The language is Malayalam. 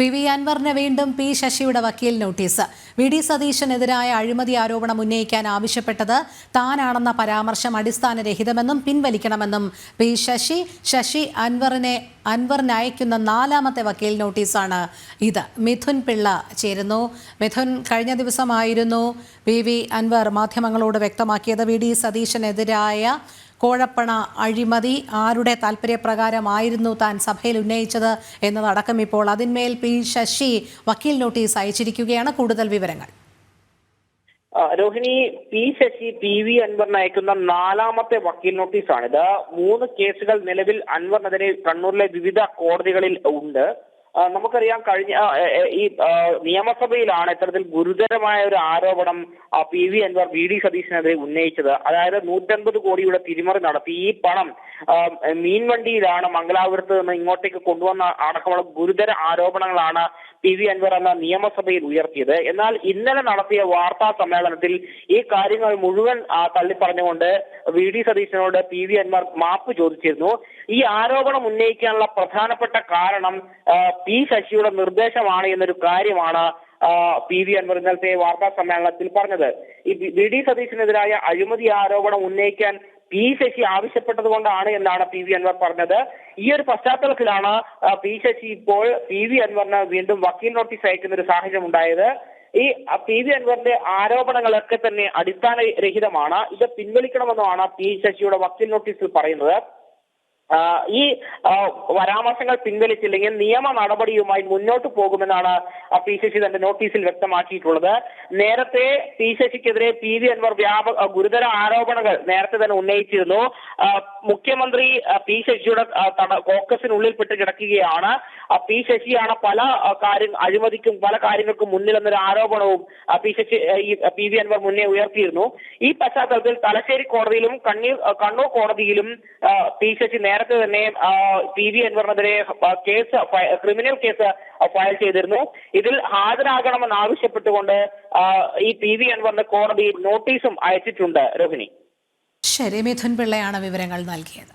പി വി അൻവറിന് വീണ്ടും പി ശശിയുടെ വക്കീൽ നോട്ടീസ്. വി ഡി സതീശനെതിരായ അഴിമതി ആരോപണം ഉന്നയിക്കാൻ ആവശ്യപ്പെട്ടത് താനാണെന്ന പരാമർശം അടിസ്ഥാനരഹിതമെന്നും പിൻവലിക്കണമെന്നും പി ശശി ശശി അൻവറിനെ അൻവറിന് അയക്കുന്ന നാലാമത്തെ വക്കീൽ നോട്ടീസാണ് ഇത്. മിഥുൻ പിള്ള ചേരുന്നു. മിഥുൻ കഴിഞ്ഞ ദിവസമായിരുന്നു പി വി അൻവർ മാധ്യമങ്ങളോട് വ്യക്തമാക്കിയത്. വി ഡി സതീശനെതിരായ കോഴപ്പണ അഴിമതി ആരുടെ താല്പര്യപ്രകാരമായിരുന്നു താൻ സഭയിൽ ഉന്നയിച്ചത് എന്നതടക്കം ഇപ്പോൾ അതിന്മേൽ പി ശശി വക്കീൽ നോട്ടീസ് അയച്ചിരിക്കുകയാണ്. കൂടുതൽ വിവരങ്ങൾ. Rohini P Sasi P V അൻവറിന് അയക്കുന്ന നാലാമത്തെ വക്കീൽ നോട്ടീസാണിത്. മൂന്ന് കേസുകൾ നിലവിൽ അൻവറിനെതിരെ കണ്ണൂരിലെ വിവിധ കോടതികളിൽ ഉണ്ട്. നമുക്കറിയാം കഴിഞ്ഞ ഈ നിയമസഭയിലാണ് ഇത്തരത്തിൽ ഗുരുതരമായ ഒരു ആരോപണം P V Anvar V D സതീശനെതിരെ ഉന്നയിച്ചത്. അതായത് നൂറ്റൻപത് കോടിയുടെ തിരിമറി നടത്തി. ഈ പണം മീൻവണ്ടിയിലാണ് മംഗലാപുരത്ത് നിന്ന് ഇങ്ങോട്ടേക്ക് കൊണ്ടുവന്ന അടക്കമുള്ള ഗുരുതര ആരോപണങ്ങളാണ് പി വി അൻവർ എന്ന നിയമസഭയിൽ ഉയർത്തിയത്. എന്നാൽ ഇന്നലെ നടത്തിയ വാർത്താ സമ്മേളനത്തിൽ ഈ കാര്യങ്ങൾ മുഴുവൻ തള്ളിപ്പറഞ്ഞുകൊണ്ട് വി ഡി സതീശനോട് പി വി അൻവർ മാപ്പ് ചോദിച്ചിരുന്നു. ഈ ആരോപണം ഉന്നയിക്കാനുള്ള പ്രധാനപ്പെട്ട കാരണം പി ശശിയുടെ നിർദ്ദേശമാണ് എന്നൊരു കാര്യമാണ് പി വി അൻവർ ഇന്നലത്തെ വാർത്താ സമ്മേളനത്തിൽ പറഞ്ഞത്. ഈ വി- ഡി സതീശിനെതിരായ അഴിമതി ആരോപണം ഉന്നയിക്കാൻ പി ശശി ആവശ്യപ്പെട്ടത് കൊണ്ടാണ് എന്നാണ് പി വി അൻവർ പറഞ്ഞത്. ഈ ഒരു പശ്ചാത്തലത്തിലാണ് പി ശശി ഇപ്പോൾ പി വി അൻവറിന് വീണ്ടും വക്കീൽ നോട്ടീസ് അയക്കുന്ന ഒരു സാഹചര്യം ഉണ്ടായത്. ഈ പി വി അൻവറിന്റെ ആരോപണങ്ങളൊക്കെ തന്നെ അടിസ്ഥാന രഹിതമാണ് ഇത് പിൻവലിക്കണമെന്നുമാണ് പി ശശിയുടെ വക്കീൽ നോട്ടീസിൽ പറയുന്നത്. ഈ പരാമർശങ്ങൾ പിൻവലിച്ചില്ലെങ്കിൽ നിയമ നടപടിയുമായി മുന്നോട്ട് പോകുമെന്നാണ് പി സി സി തന്റെ നോട്ടീസിൽ വ്യക്തമാക്കിയിട്ടുള്ളത്. നേരത്തെ പി സി സിക്കെതിരെ പി വി അൻവർ വ്യാപക ഗുരുതര ആരോപണങ്ങൾ നേരത്തെ തന്നെ ഉന്നയിച്ചിരുന്നു. മുഖ്യമന്ത്രി പി ശശിയുടെ കോക്കസിനുള്ളിൽപ്പെട്ട് കിടക്കുകയാണ്. പി ശശിയാണ് പല കാര്യം അഴിമതിക്കും പല കാര്യങ്ങൾക്കും മുന്നിൽ എന്നൊരു ആരോപണവും പി ശശി ഈ പി വി അൻവർ മുന്നേ ഉയർത്തിയിരുന്നു. ഈ പശ്ചാത്തലത്തിൽ തലശ്ശേരി കോടതിയിലും കണ്ണീർ കണ്ണൂർ കോടതിയിലും പി ശശി നേരത്തെ തന്നെ പി വി അൻവറിനെതിരെ കേസ് ക്രിമിനൽ കേസ് ഫയൽ ചെയ്തിരുന്നു. ഇതിൽ ഹാജരാകണമെന്ന് ആവശ്യപ്പെട്ടുകൊണ്ട് ഈ പി വി അൻവറിന്റെ കോടതി നോട്ടീസും അയച്ചിട്ടുണ്ട് രോഹിണി. ശരി മിഥുൻ പിള്ളയാണ് വിവരങ്ങൾ നൽകിയത്.